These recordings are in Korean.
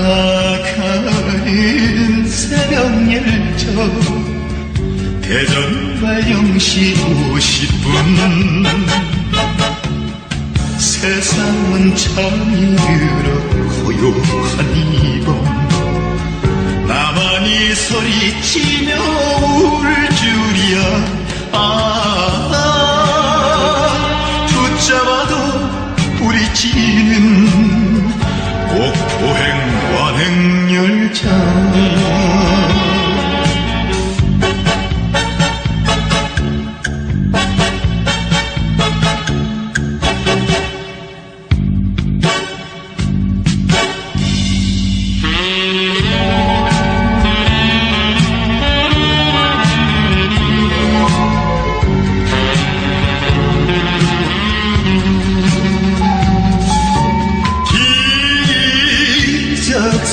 흘러가는 새벽열정 대전 발령시 50분. 세상은 참이 그렇 고요한 이밤 나만이 소리치며 울 줄이야. 아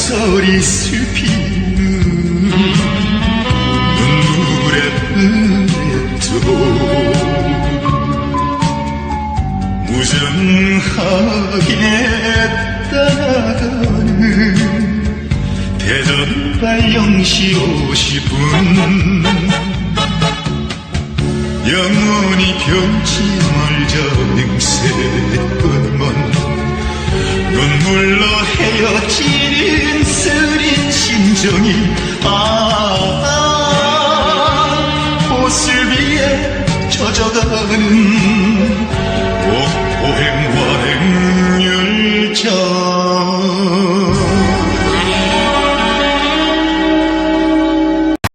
소리 슬피는 눈물의 은혜도 무정하게 떠나가는 대전 발령시 50분. 영원히 변치 말자 맹세건만 눈물로 헤어지는 쓰린 심정이 아, 아 보슬비에 젖어가는